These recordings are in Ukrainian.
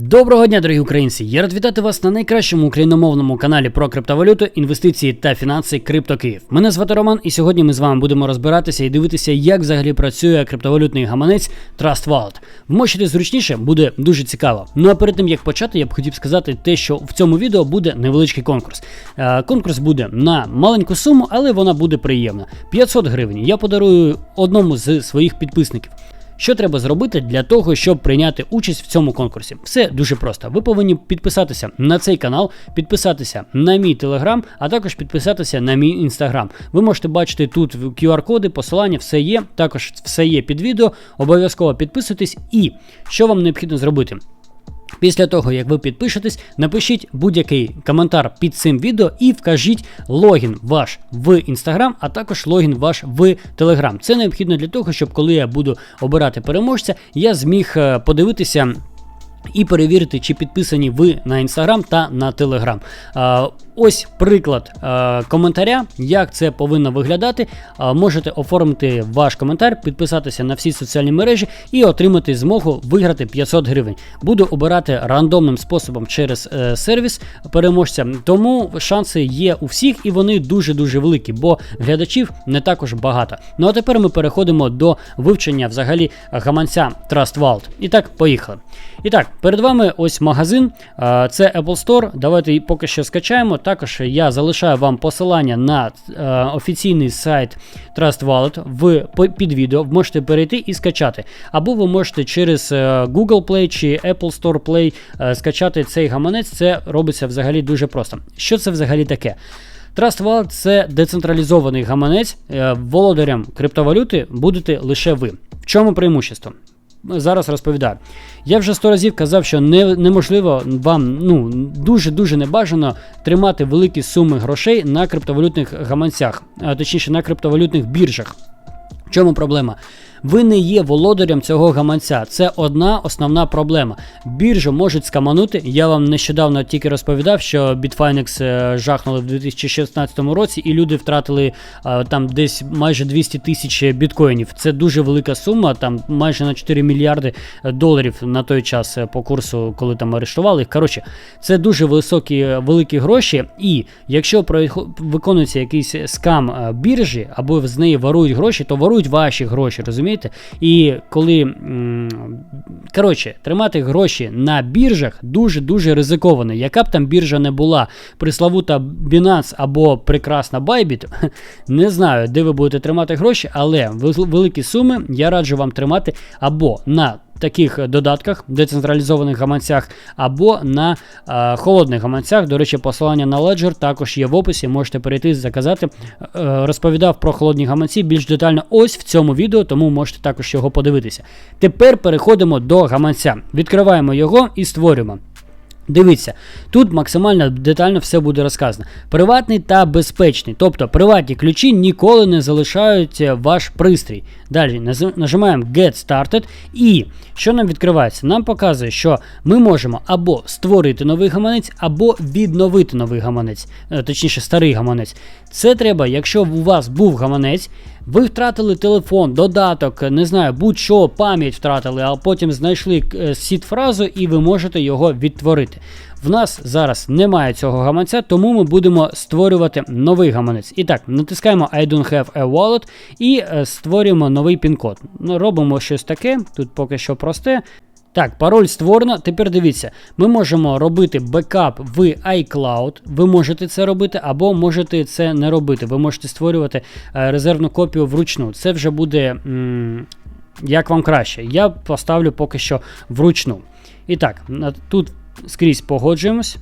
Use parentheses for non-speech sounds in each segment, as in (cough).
Доброго дня, дорогі українці! Я рад вітати вас на найкращому україномовному каналі про криптовалюту, інвестиції та фінанси Крипто Київ. Мене звати Роман, і сьогодні ми з вами будемо розбиратися і дивитися, як взагалі працює криптовалютний гаманець Trust Wallet. Вмочити зручніше буде дуже цікаво. Ну а перед тим як почати, я б хотів сказати те, що в цьому відео буде невеличкий конкурс. Е, конкурс буде на маленьку суму, але вона буде приємна. 500 гривень. Я подарую одному з своїх підписників. Що треба зробити для того, щоб прийняти участь в цьому конкурсі? Все дуже просто. Ви повинні підписатися на цей канал, підписатися на мій телеграм, а також підписатися на мій інстаграм. Ви можете бачити тут QR-коди, посилання, все є. Також все є під відео. Обов'язково підписуйтесь. І що вам необхідно зробити? Після того, як ви підпишетесь, напишіть будь-який коментар під цим відео і вкажіть логін ваш в Instagram, а також логін ваш в Telegram. Це необхідно для того, щоб коли я буду обирати переможця, я зміг е, подивитися. І перевірити, чи підписані ви на інстаграм та на телеграм. Ось приклад коментаря, як це повинно виглядати. Можете оформити ваш коментар, підписатися на всі соціальні мережі і отримати змогу виграти 500 гривень. Буду обирати рандомним способом через е, сервіс переможця, тому шанси є у всіх і вони дуже-дуже великі, бо глядачів не також багато. Ну а тепер ми переходимо до вивчення взагалі гаманця Trust Vault. І так, поїхали. І так, перед вами ось магазин, це Apple Store. Давайте поки що скачаємо. Також я залишаю вам посилання на офіційний сайт Trust Wallet в під відео. Можете перейти і скачати. Або ви можете через е, Google Play чи Apple Store Play е, скачати цей гаманець. Це робиться взагалі дуже просто. Що це взагалі таке? Trust Wallet – це децентралізований гаманець. Е, володарям криптовалюти будете лише ви. В чому преимущество? Зараз розповідаю. Я вже сто разів казав, що не, неможливо вам ну дуже-дуже небажано тримати великі суми грошей на криптовалютних гаманцях, а точніше на криптовалютних біржах. В чому проблема? Ви не є володарем цього гаманця. Це одна основна проблема. Біржу можуть скаманути. Я вам нещодавно тільки розповідав, що Bitfinex е, жахнули в 2016 році, і люди втратили е, там десь майже 200 тисяч біткоїнів. Це дуже велика сума, там майже на 4 мільярди доларів на той час е, по курсу, коли там арештували їх. Коротше, це дуже високі великі гроші. І якщо виконується якийсь скам біржі або з неї ворують гроші, то ворують ваші гроші. розумієте? Розумієте? І коли коротше, тримати гроші на біржах дуже-дуже ризиковано. Яка б там біржа не була, приславута Binance або прекрасна Bybit, (laughs) не знаю, де ви будете тримати гроші, але великі суми я раджу вам тримати або на таких додатках, децентралізованих гаманцях, або на е, холодних гаманцях. До речі, посилання на Ledger також є в описі. Можете перейти заказати. Е, розповідав про холодні гаманці більш детально ось в цьому відео, тому можете також його подивитися. Тепер переходимо до гаманця. Відкриваємо його і створюємо. Дивіться, тут максимально детально все буде розказано. Приватний та безпечний. Тобто приватні ключі ніколи не залишають е, ваш пристрій. Далі нажимаємо Get Started. І що нам відкривається? Нам показує, що ми можемо або створити новий гаманець, або відновити новий гаманець, е, точніше, старий гаманець. Це треба, якщо у вас був гаманець. Ви втратили телефон, додаток, не знаю, будь-що пам'ять втратили, а потім знайшли сід сіт фразу і ви можете його відтворити. В нас зараз немає цього гаманця, тому ми будемо створювати новий гаманець. І так, натискаємо I don't have a wallet і е, створюємо новий пін-код. Робимо щось таке, тут поки що просте. Так, пароль створено. Тепер дивіться, ми можемо робити бекап в iCloud. Ви можете це робити, або можете це не робити. Ви можете створювати е, резервну копію вручну. Це вже буде м як вам краще. Я поставлю поки що вручну. І так, тут скрізь погоджуємось.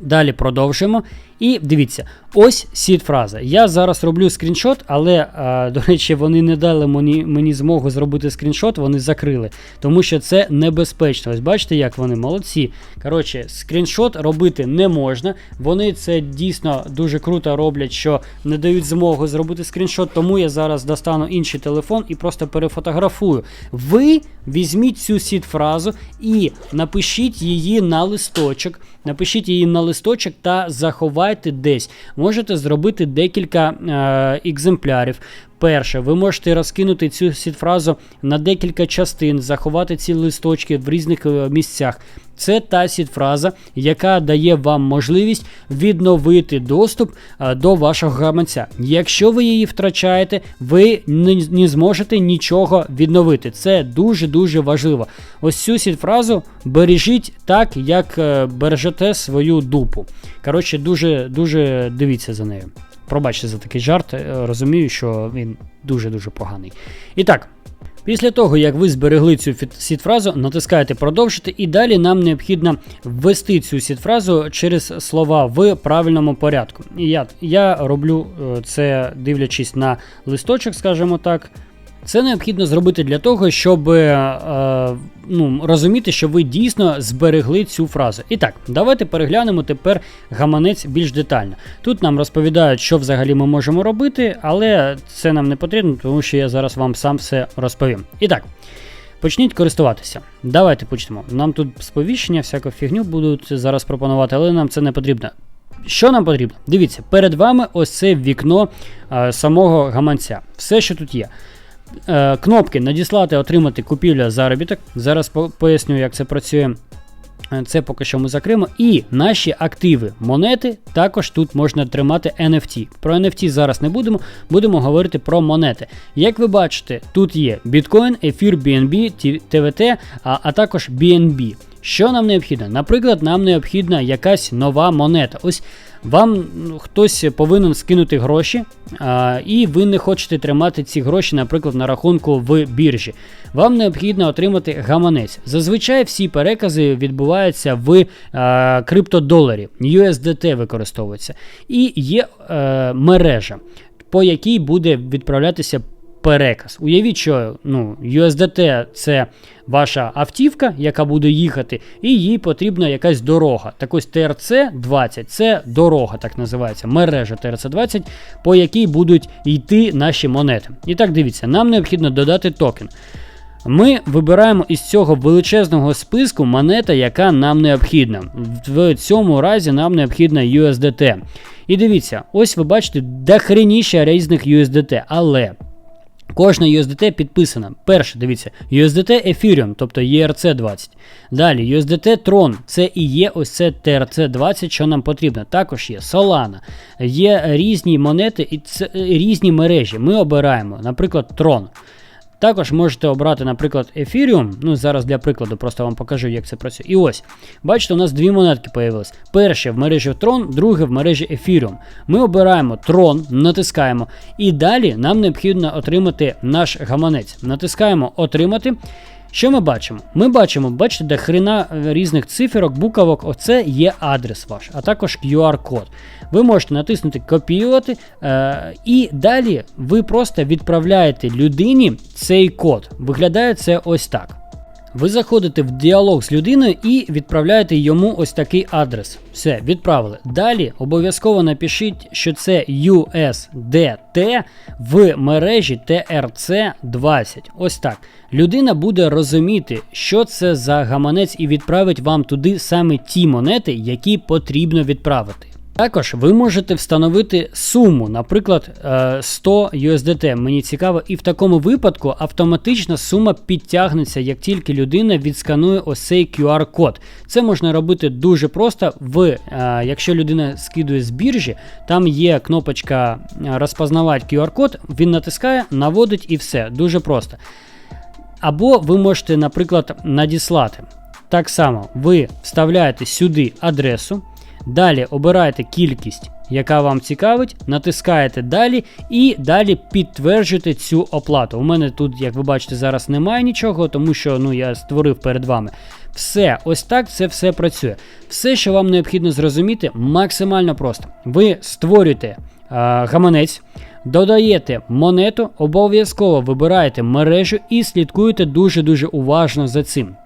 Далі продовжуємо. І дивіться, ось сід фраза. Я зараз роблю скріншот, але, а, до речі, вони не дали мені мені змогу зробити скріншот, вони закрили, тому що це небезпечно. Ось бачите, як вони молодці. Коротше, скріншот робити не можна. Вони це дійсно дуже круто роблять, що не дають змогу зробити скріншот, тому я зараз достану інший телефон і просто перефотографую. Ви візьміть цю сід фразу і напишіть її на листочок. Напишіть її на листочок та заховайте десь. Можете зробити декілька е, екземплярів. Перше, ви можете розкинути цю сітфразу на декілька частин, заховати ці листочки в різних е, місцях. Це та сітфраза, яка дає вам можливість відновити доступ до вашого гаманця. Якщо ви її втрачаєте, ви не, не зможете нічого відновити. Це дуже-дуже важливо. Ось цю сітфразу бережіть так, як е, бережете свою дупу. Коротше, дуже дуже дивіться за нею. Пробачте за такий жарт, е, розумію, що він дуже-дуже поганий. І так. Після того, як ви зберегли цю сітфразу, натискаєте продовжити, і далі нам необхідно ввести цю сітфразу через слова в правильному порядку. І я, я роблю е, це дивлячись на листочок, скажімо так. Це необхідно зробити для того, щоб е, ну, розуміти, що ви дійсно зберегли цю фразу. І так, давайте переглянемо тепер гаманець більш детально. Тут нам розповідають, що взагалі ми можемо робити, але це нам не потрібно, тому що я зараз вам сам все розповім. І так. Почніть користуватися. Давайте почнемо. Нам тут сповіщення, всяку фігню будуть зараз пропонувати, але нам це не потрібно. Що нам потрібно? Дивіться, перед вами ось це вікно е, самого гаманця. Все, що тут є. Е, кнопки надіслати, отримати купівля заробіток. Зараз поясню, як це працює. Е, Це поки що ми закриємо. І наші активи монети також тут можна тримати NFT. Про NFT зараз не будемо, будемо говорити про монети. Як ви бачите, тут є біткоін, ефір, BNB, TVT, а, а також BNB. Що нам необхідно? Наприклад, нам необхідна якась нова монета. Ось вам ну, хтось повинен скинути гроші, а, і ви не хочете тримати ці гроші, наприклад, на рахунку в біржі. Вам необхідно отримати гаманець. Зазвичай всі перекази відбуваються в а, криптодоларі, USDT використовується. І є е, мережа, по якій буде відправлятися переказ. Уявіть, що ну, USDT це ваша автівка, яка буде їхати, і їй потрібна якась дорога. Так ось TRC-20 це дорога, так називається, мережа TRC-20, по якій будуть йти наші монети. І так дивіться, нам необхідно додати токен. Ми вибираємо із цього величезного списку монета, яка нам необхідна. В цьому разі нам необхідна USDT. І дивіться, ось ви бачите дохреніща різних USDT, але Кожна USDT підписана. Перше, дивіться, USDT Ethereum, тобто ERC20. Далі USDT Tron, це і є ось це TRC20, що нам потрібно. Також є Solana, є різні монети і це різні мережі. Ми обираємо, наприклад, Tron. Також можете обрати, наприклад, Ethereum. Ну, зараз для прикладу, просто вам покажу, як це працює. І ось, бачите, у нас дві монетки появились. Перше в мережі Tron, друге в мережі Ethereum. Ми обираємо Tron, натискаємо, і далі нам необхідно отримати наш гаманець. Натискаємо Отримати. Що ми бачимо? Ми бачимо, бачите, де хрена е, різних циферок, букавок, оце є адрес ваш, а також QR-код. Ви можете натиснути Копіювати, е, і далі ви просто відправляєте людині цей код. Виглядає це ось так. Ви заходите в діалог з людиною і відправляєте йому ось такий адрес. Все, відправили. Далі обов'язково напишіть, що це USDT в мережі TRC20. Ось так. Людина буде розуміти, що це за гаманець, і відправить вам туди саме ті монети, які потрібно відправити. Також ви можете встановити суму, наприклад, е, 100 USDT. Мені цікаво, і в такому випадку автоматично сума підтягнеться, як тільки людина відсканує ось цей QR-код. Це можна робити дуже просто. В, е, Якщо людина скидує з біржі, там є кнопочка е, розпознавати QR-код, він натискає, наводить і все. Дуже просто. Або ви можете, наприклад, надіслати. Так само, ви вставляєте сюди адресу. Далі обираєте кількість, яка вам цікавить, натискаєте далі і далі підтверджуєте цю оплату. У мене тут, як ви бачите, зараз немає нічого, тому що ну, я створив перед вами. Все, ось так це все працює. Все, що вам необхідно зрозуміти, максимально просто. Ви створюєте а, гаманець. Додаєте монету, обов'язково вибираєте мережу і слідкуєте дуже-дуже уважно за цим.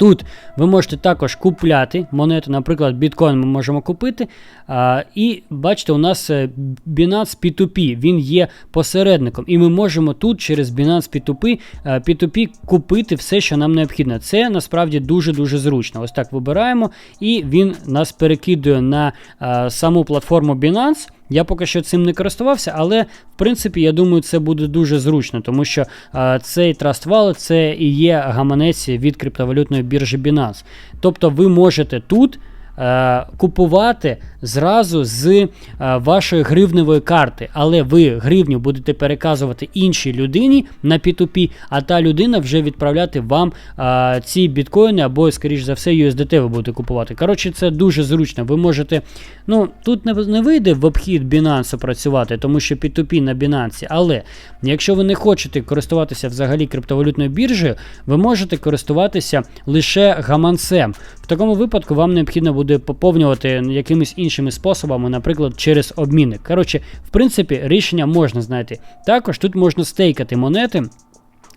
Тут ви можете також купляти монету, наприклад, біткоін ми можемо купити. А, і бачите, у нас е, Binance P2P, він є посередником, і ми можемо тут через Binance P2P, е, P2P купити все, що нам необхідно. Це насправді дуже-дуже зручно. Ось так вибираємо, і він нас перекидує на а, саму платформу Binance. Я поки що цим не користувався, але в принципі я думаю, це буде дуже зручно, тому що е, цей Trust Wallet це і є гаманець від криптовалютної біржі Binance. Тобто ви можете тут. Е, Купувати зразу з е, вашої гривневої карти, але ви гривню будете переказувати іншій людині на P2P, а та людина вже відправляти вам е, ці біткоїни або, скоріш за все, USDT ви будете купувати. Коротше, це дуже зручно. Ви можете, ну тут не, не вийде в обхід Binance працювати, тому що P2P на Binance, але якщо ви не хочете користуватися взагалі криптовалютною біржею, ви можете користуватися лише гаманцем. В такому випадку вам необхідно буде поповнювати якимись іншими способами, наприклад, через обмінник. Коротше, в принципі, рішення можна знайти. Також тут можна стейкати монети.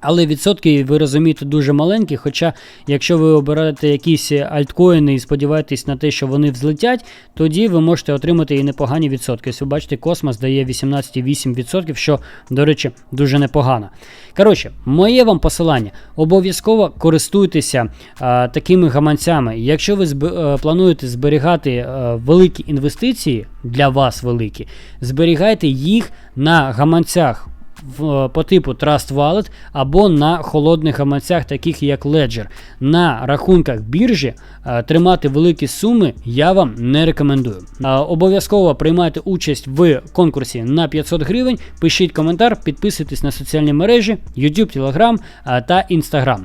Але відсотки, ви розумієте, дуже маленькі. Хоча, якщо ви обираєте якісь альткоїни і сподіваєтесь на те, що вони взлетять, тоді ви можете отримати і непогані відсотки. Ось ви бачите, космос дає 18,8%, що, до речі, дуже непогано. Коротше, моє вам посилання. Обов'язково користуйтеся а, такими гаманцями. Якщо ви зб... е, плануєте зберігати е, великі інвестиції для вас великі, зберігайте їх на гаманцях по типу Trust Wallet або на холодних гаманцях, таких як Ledger. На рахунках біржі е, тримати великі суми я вам не рекомендую. Е, обов'язково приймайте участь в конкурсі на 500 гривень. Пишіть коментар, підписуйтесь на соціальні мережі, YouTube, Telegram е, та Instagram.